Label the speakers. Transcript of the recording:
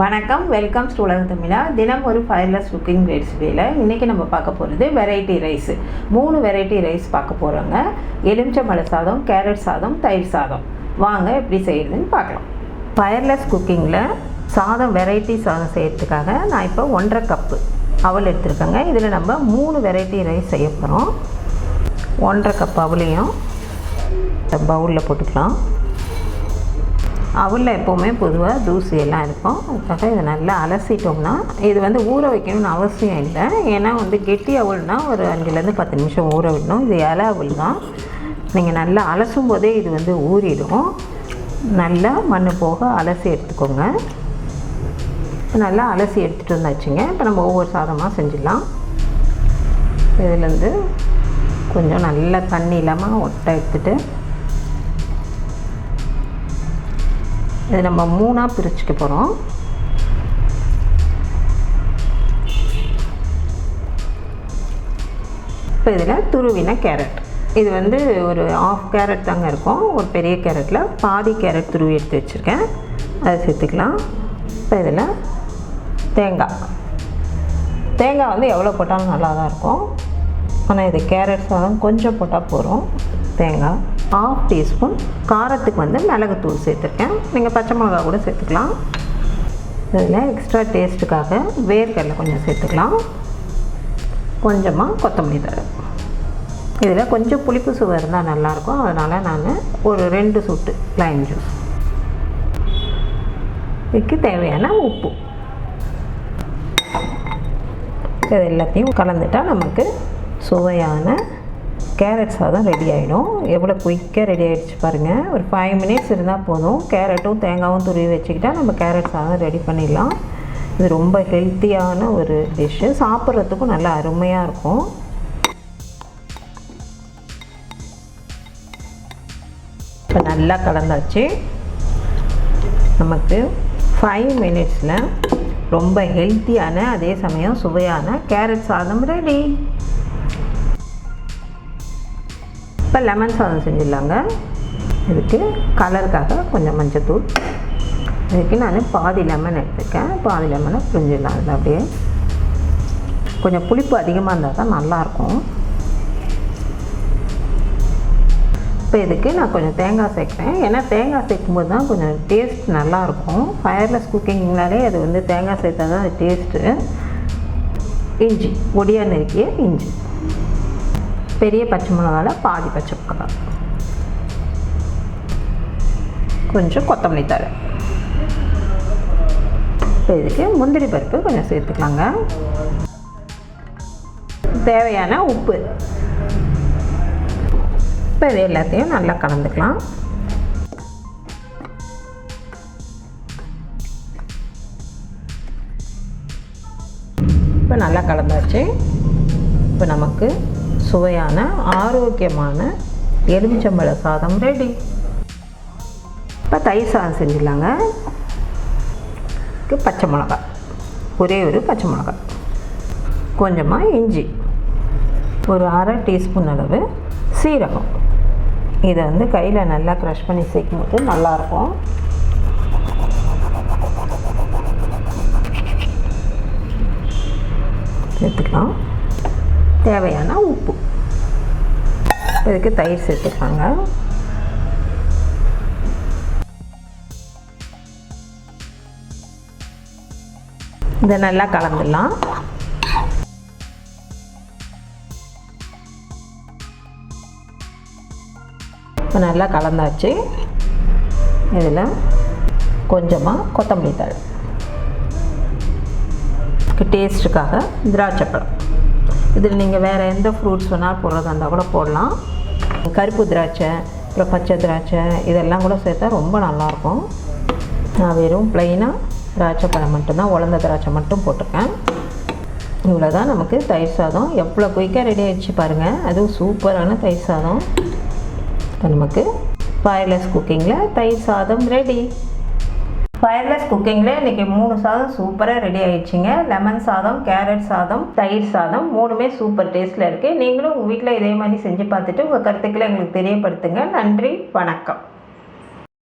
Speaker 1: வணக்கம் welcome to உலக தமிழா. தினம் ஒரு ஃபயர்லெஸ் குக்கிங் ரெசிபியில் இன்றைக்கி நம்ம பார்க்க போகிறது வெரைட்டி ரைஸ் மூணு வெரைட்டி ரைஸ் பார்க்க போகிறோங்க எலுமிச்சம்பழ சாதம் கேரட் சாதம் தயிர் சாதம். வாங்க எப்படி செய்கிறதுன்னு பார்க்கலாம். ஃபயர்லெஸ் குக்கிங்கில் சாதம் வெரைட்டி சாதம் செய்கிறதுக்காக நான் இப்போ ஒன்றரை கப்பு அவல் எடுத்துருக்கேங்க. இதில் நம்ம மூணு வெரைட்டி ரைஸ் செய்ய போகிறோம் ஒன்றரை கப் அவளையும் பவுலில் போட்டுக்கலாம். அவளில் எப்போவுமே பொதுவாக தூசி எல்லாம் இருக்கும். அதுக்காக இதை நல்லா அலசிட்டோம்னா இது வந்து ஊற வைக்கணும்னு அவசியம் இல்லை. ஏன்னா வந்து கெட்டி அவள்னால் ஒரு அஞ்சுலேருந்து பத்து நிமிஷம் ஊற விடணும். இது இலை அவள் தான். நீங்கள் நல்லா அலசும் போதே இது வந்து ஊறிடும். நல்லா மண் போக அலசி எடுத்துக்கோங்க. நல்லா அலசி எடுத்துகிட்டு வந்தாச்சுங்க. இப்போ நம்ம ஒவ்வொரு சாதமாக செஞ்சிடலாம். இதுலேருந்து கொஞ்சம் நல்லா தண்ணி இல்லாமல் ஒட்டை எடுத்துகிட்டு இது நம்ம மூணாக பிரிச்சுக்க போகிறோம் இப்போ இதில் துருவின கேரட். இது வந்து ஒரு ஆஃப் கேரட் தாங்க இருக்கும். ஒரு பெரிய கேரட்டில் பாதி கேரட் துருவி எடுத்து வச்சுருக்கேன். அதை சேர்த்துக்கலாம். இப்போ இதில் தேங்காய். தேங்காய் வந்து எவ்வளோ போட்டாலும் நல்லா தான் இருக்கும். ஆனால் இது கேரட் சாதம் கொஞ்சம் போட்டால் போகிறோம் தேங்காய். ஆஃப் டீஸ்பூன் காரத்துக்கு வந்து மிளகுத்தூள் சேர்த்துருக்கேன். நீங்கள் பச்சை மிளகா கூட சேர்த்துக்கலாம். இதில் எக்ஸ்ட்ரா டேஸ்ட்டுக்காக வேர்க்கடலை கொஞ்சம் சேர்த்துக்கலாம். கொஞ்சமாக கொத்தமல்லி தழை. இதில் கொஞ்சம் புளிப்பு சுவை இருந்தால் நல்லாயிருக்கும். அதனால் நான் ஒரு ரெண்டு சொட்டு லைம் ஜூஸ் இதுக்கு தேவையான உப்பு. இது எல்லாத்தையும் கலந்துட்டால் நமக்கு சுவையான கேரட் சாதம் ரெடி ஆகிடும் எவ்வளோ குயிக்காக ரெடி ஆகிடுச்சு பாருங்கள் ஒரு ஃபைவ் மினிட்ஸ் இருந்தால் போதும். கேரட்டும் தேங்காயும் துருவி வச்சுக்கிட்டால் நம்ம கேரட் சாதம் ரெடி பண்ணிடலாம். இது ரொம்ப ஹெல்த்தியான ஒரு டிஷ்ஷு சாப்பிட்றதுக்கும் நல்லா அருமையாக இருக்கும். இப்போ நல்லா கலந்தாச்சு. நமக்கு ஃபைவ் மினிட்ஸில் ரொம்ப ஹெல்த்தியான அதே சமயம் சுவையான கேரட் சாதம் ரெடி இப்போ லெமன் சாதம் செஞ்சிடலாங்க. இதுக்கு கலருக்காக கொஞ்சம் மஞ்சத்தூள். இதுக்கு நான் பாதி லெமன் எடுத்துருக்கேன். பாதி லெமனை புரிஞ்சிடலாம் அதில் அப்படியே. கொஞ்சம் புளிப்பு அதிகமாக இருந்தால் தான் நல்லாயிருக்கும். இப்போ இதுக்கு நான் கொஞ்சம் தேங்காய் சேர்க்குறேன். ஏன்னா தேங்காய் சேர்க்கும்போது தான் கொஞ்சம் டேஸ்ட் நல்லாயிருக்கும். ஃபயர்லெஸ் குக்கிங்னாலே அது வந்து தேங்காய் சேர்த்தா தான் அது டேஸ்ட்டு இஞ்சி ஒடியா நெருக்கிய இஞ்சி. பெரிய பச்சை மிளகாவில் பாதி பச்சை மிளகா. கொஞ்சம் கொத்தமல்லி தழை. இப்போ இதுக்கு முந்திரி பருப்பு கொஞ்சம் சேர்த்துக்கலாங்க. தேவையான உப்பு. இப்போ இது எல்லாத்தையும் நல்லா கலந்துக்கலாம். இப்போ நல்லா கலந்தாச்சு. இப்போ நமக்கு சுவையான ஆரோக்கியமான எலுமிச்சம்பழ சாதம் ரெடி இப்போ தயிர் சாதம் செஞ்சிடலாங்க. பச்சை மிளகா. ஒரே ஒரு பச்சை மிளகா. கொஞ்சமாக இஞ்சி. ஒரு அரை டீஸ்பூன் அளவு சீரகம். இதை வந்து கையில் நல்லா க்ரஷ் பண்ணி சேர்க்கும் போது நல்லாயிருக்கும். சேர்த்துக்கலாம் தேவையான உப்பு. இதுக்கு தயிர் சேர்த்துக்காங்க. இதை நல்லா கலந்துடலாம். இப்போ நல்லா கலந்தாச்சு. இதில் கொஞ்சமாக கொத்தமல்லி தழை. டேஸ்ட்டுக்காக திராட்சைப்பழம் இதில் நீங்கள் வேறு எந்த ஃப்ரூட்ஸ் வேணாலும் போடுறதா இருந்தால் கூட போடலாம். கருப்பு திராட்சை அப்புறம் பச்சை திராட்சை இதெல்லாம் கூட சேர்த்தா ரொம்ப நல்லாயிருக்கும். நான் வெறும் ப்ளைனாக திராட்சை பழம் மட்டும்தான் உலர்ந்த திராட்சை மட்டும் போட்டிருக்கேன். இவ்வளோ தான் நமக்கு தயிர் சாதம். எவ்வளோ குயிக்காக ரெடி ஆகிடுச்சு பாருங்கள் அதுவும் சூப்பரான தயிர் சாதம். இப்போ நமக்கு ஃபயர்லெஸ் குக்கிங்கில் தயிர் சாதம் ரெடி ஃபயர்லெஸ் குக்கிங்கில் இன்றைக்கி மூணு சாதம் சூப்பராக ரெடி ஆகிடுச்சிங்க லெமன் சாதம் கேரட் சாதம் தயிர் சாதம் மூணுமே சூப்பர் டேஸ்ட்டில் இருக்குது நீங்களும் உங்கள் வீட்டில் இதே மாதிரி செஞ்சு பார்த்துட்டு உங்கள் கருத்துக்களை எங்களுக்கு தெரியப்படுத்துங்க. நன்றி வணக்கம்.